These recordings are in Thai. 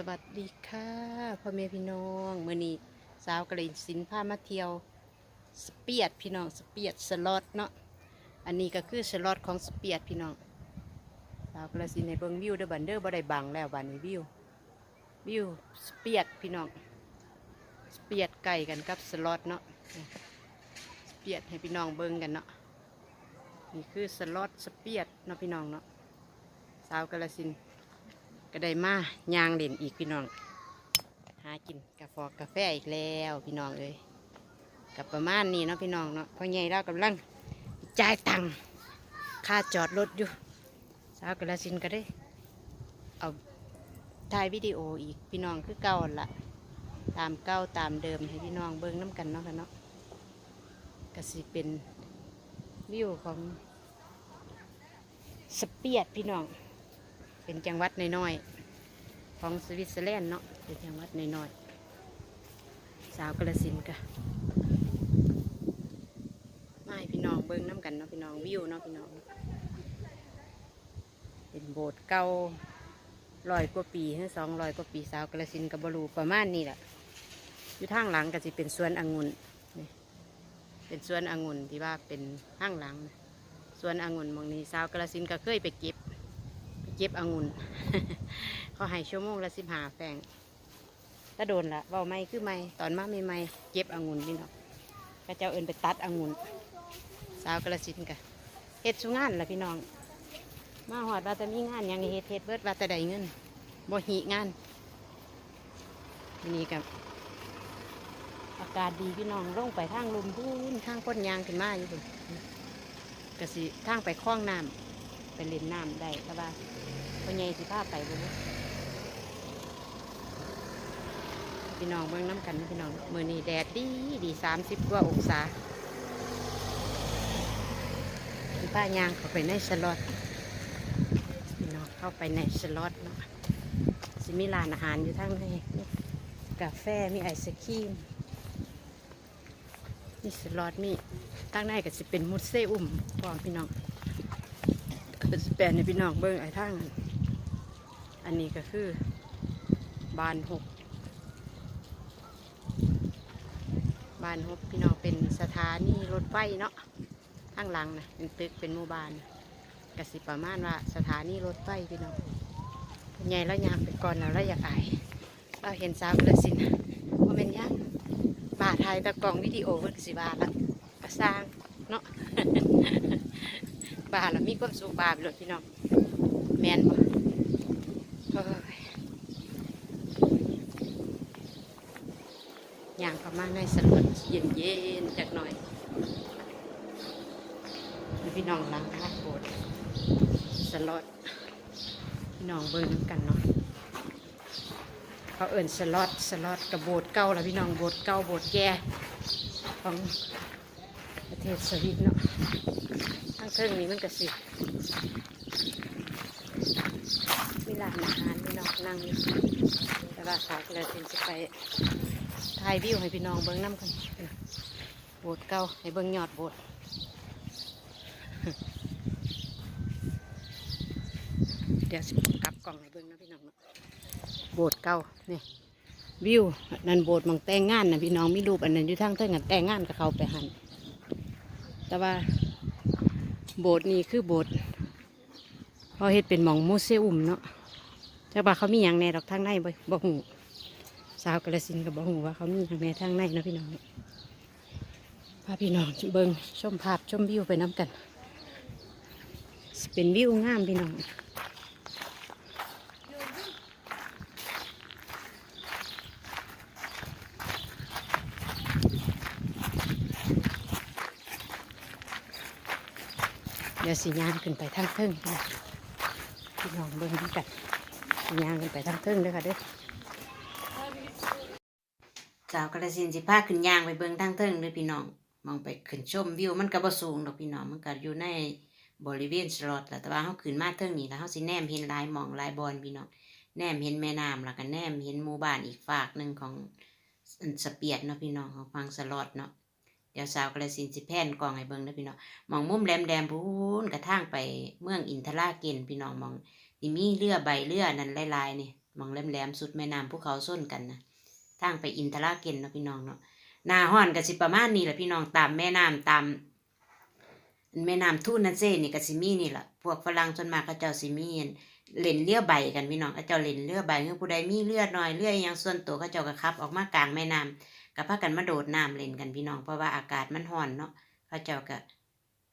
สวัสดีค่ะพ่อแม่พี่น้องมื่อนี้สาวกระเลยสินผ้ามาเที่ยวสเปียดพี่น้องสเปียดสล็อตเนาะอันนี้ก็คือสล็อตของสเปียดพี่น้องสาวกระสินในเบิงวิวเด้อบันเด้อบ่ได้บังแล้วบันนี้วิววิวสเปียดพี่น้องสเปียดไก่กันกับสล็อตเนาะสเปียดให้พี่น้องเบิ่งกันเนาะนี่คือสล็อตสเปียดเนาะพี่น้องเนาะสาวกระสิน ก็ได้มายางเด่นอีกพี่น้อง หากินกาแฟกาแฟอีกแล้วพี่น้องเอ้ยกับประมาณนี้เนาะพี่น้องเนาะพ่อใหญ่เรากำลังจ่ายตังค่าจอดรถอยู่สาวกระสินก็ได้ เอาถ่ายวิดีโออีกพี่น้องคือเก่าละตามเก่าตามเดิมให้พี่น้องเบิ่งน้ำกันเนาะค่ะเนาะก็สิเป็นวิวของสเปียดพี่น้อง เป็นจังหวัดน้อยๆของสวิตเซอร์แลนด์เนาะเป็นจังหวัดน้อยๆสาวกระสินธุ์กะมาพี่น้องเบิ้งน้ำกันเนาะพี่น้องวิวเนาะพี่น้องเป็นโบสถ์เก่าร้อยกว่าปีหรือสองร้อยกว่าปีสาวกระสินกับบรูประมาณนี้แหละอยู่ทางหลังก็จะเป็นสวนองุ่นเป็นสวนองุ่นที่ว่าเป็นทางหลังสวนองุ่นหมองนี้สาวกระสินก็เคยไปเก็บ เก็บองุ่นเขาให้ชั่วโมงละสิบห้าแฟงถ้าโดนละเว่าไม่คือไม่ตอนมาไม่ไม่เก็บองุ่นนี่เนาะก็เจ้าเอินไปตัดองุ่นสาวกระสินกะเฮ็ดสุงานละพี่น้อง มาหอดว่าจะมีงานยังเฮ็ดเฮ็ดเบิดว่าจะได้เงินบ่หีงานทีนี้กับอากาศดีพี่น้องลงไปทางลมพูนทางก้นยางขึ้นมาอยู่พุ่นกะสิทางไปคล้องน้ำไปเล่นน้ำได้แต่ว่า พ่อใหญ่สิพาไปบ่รู้พี่น้องเบิ่งน้ำกันพี่น้องมือนี้แดดดีดีสามสิบกว่าองศาพี่ป้ายางเข้าไปในสล็อตพี่น้องเข้าไปในสล็อตเนาะสิมีร้านอาหารอยู่ทั้งในกาแฟมีไอศครีมมีสล็อตมีตั้งในก็สิเป็นมุสเซอุ่มพร้อมพี่น้องเป็นสแปนในพี่น้องเบิ้งไอ้ทั้ง อันนี้ก็คือบานหกบานหกพี่น้องเป็นสถานีรถไฟเนาะข้างหลังนะเป็นตึกเป็นหมู่บ้านกสิประมาณว่าสถานีรถไฟพี่น้องใหญ่แล้วยางไปก่อนแล้วเราอยากอายเราเห็นสาวกระสินว่าเป็นยังบาถ่ายตะกองวิดีโอเพิ่นสิบาทละก็สร้างเนาะบาแล้วมีความสุขบาไปเลยพี่น้องแมนบ่เฮ้ยย่างเข้า มาในสวนเย็นเย็นๆจักหน่อยพี่น้องหลังคาโบสถ์สลอดพี่น้องเบิ่งนกันเนาะเขาเอิ่นสลอดสลอดกับโบสถ์เก่าแล้วพี่น้องโบสถ์เก่าโบสถ์แก่ของประเทศสวิตเนาะทางเครื่องนี้มันก็สิมีร้านอาหารพี่น้องนั่งอยู่แต่ว่าสาวก็เลยถึงจะไป ถ่ายวิวให้พี่น้องเบิ้งน้ำกันโบสถ์เก่าให้เบิ้งยอดโบสถ์เดี๋ยวสิกลับกล่องให้เบิ้งนะพี่น้องโบสถ์เก่านี่วิวนั่นโบสถ์มองแต่งงานนะพี่น้องมีรูปอันนั้นอยู่ทางเทิงกันแต่งงานกับเขาไปหันแต่ว่าโบสถ์นี่คือโบสถ์เขาเฮ็ดเป็นหมองมูเซอุมเนาะแต่ว่าเขามีอย่างแน่ดอกทางในบ่บ่หู สาวกระสินก็บ่หูว่าเขามีอย่างแหนทางในนะพี่น้องพาพี่น้องเบิ่งชมภาพชมวิวไปน้ำกันเป็นวิวงามพี่น้องเดี๋ยวสิย่างขึ้นไปทางเทิงพี่น้องพี่น้องเบิ่งกันสิย่างขึ้นไปทางเทิงเด้อค่ะเด้อาวกระสินสิพาขึ้นยางไปเบิงทางเทิงเด้อพี่น้อง มองไปขึ้นชมวิวมันก็บ่สูงดอกพี่น้องมันก็อยู่ในบริเวณสลอตแหละแต่ว่าเฮาขึ้นมาเทิงนี่แล้วเฮาสิแนมเห็นลายมองลายบอนพี่น้องแนมเห็นแม่น้ำแล้วก็แนมเห็นหมู่บ้านอีกฝากหนึ่งของสเปียดเนาะพี่น้องของฟังสลอตเนาะเดี๋ยวสาวกระสินสิแผ่นกองให้เบิงเด้อพี่น้องมองมุมแหลมๆพูนกระทางไปเมืองอินทราเกนพี่น้องมองที่มีเรือใบเรือนั่นลายๆนี่มองแหลมๆสุดแม่น้ำภูเขาส้นกันนะ ทางไปอินทราเกนเนาะพี่น้องเนาะนาห้อนก็สิประมาณนี้แหละพี่น้องตามแม่น้ำตามแม่น้ำทุ่นนั่นเซ่นี่ก็สิมีนี่ล่ะพวกฝรั่งส่วนมากเขาเจ้าสิมีนเล่นเรือใบกันพี่น้องเขาเจ้าเล่นเรือใบคือผู้ใดมีเรือดน้อยเรืออหยังส่วนตัวเขาเจ้าก็ขับ ออกมากลางแม่น้ำก็พากันมาโดดน้ำเล่นกันพี่น้องเพราะว่าอากาศมันร้อนเนาะเขาเจ้าก็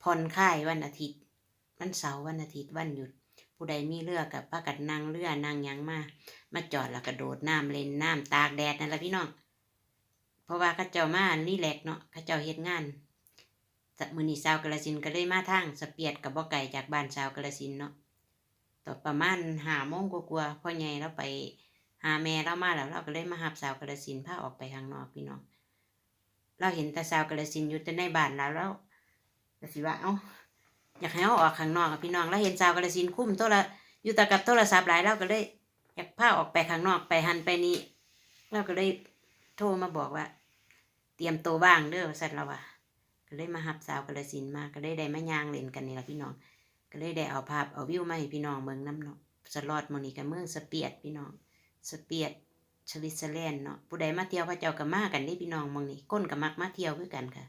ผ่อนคลายวันอาทิตย์วันเสาร์วันอาทิตย์วันหยุด ผู้ใดมีเรือกับพากันนั่งเรือนั่งยังมา มาจอดแล้วก็โดดน้ำเล่นน้ำตากแดดนั่นแหละพี่น้อง เพราะว่าเขาเจ้ามารีแลกเนาะเขาเจ้าเฮ็ดงานมือนีสาวกระสินก็เลยมาทางสเปียดกับบ่อไก่จากบ้านสาวกระสินเนาะต่อประมาณหาโมงกว่าๆพ่อใหญ่เราไปหาแม่เรามาแล้วเราก็เลยมาหับสาวกระสินพาออกไปข้างนอกพี่น้อง เราเห็นแต่สาวกระสินอยู่แต่ในบ้านแล้วแล้วสิว่าเอ้า อยากให้เราออกข้างนอกอะพี่น้องแล้วเห็นสาวกระสินคุ้มโทรอยู่แต่กับโทรศัพท์หลายเราก็เลยอยากพาออกไปข้างนอกไปหันไปนี่เราก็เลยโทรมาบอกว่า เตรียมตัวบ้างเด้อสั่นเราว่าก็เลยมาหับสาวกระสินมาก็เลยได้มายางเล่นกันนี่ละพี่น้อง ก็เลยได้เอาภาพเอาวิวมาให้พี่น้องเมืองน้ำเนาะสลอดหมองนี้กับเมืองสเปียดพี่น้องสเปียดสวิตเซอร์แลนด์เนาะผู้ใดมาเที่ยวพระเจ้าก็มากันได้พี่น้องมองนี้ก้นกับมักมาเที่ยวคือกันค่ะ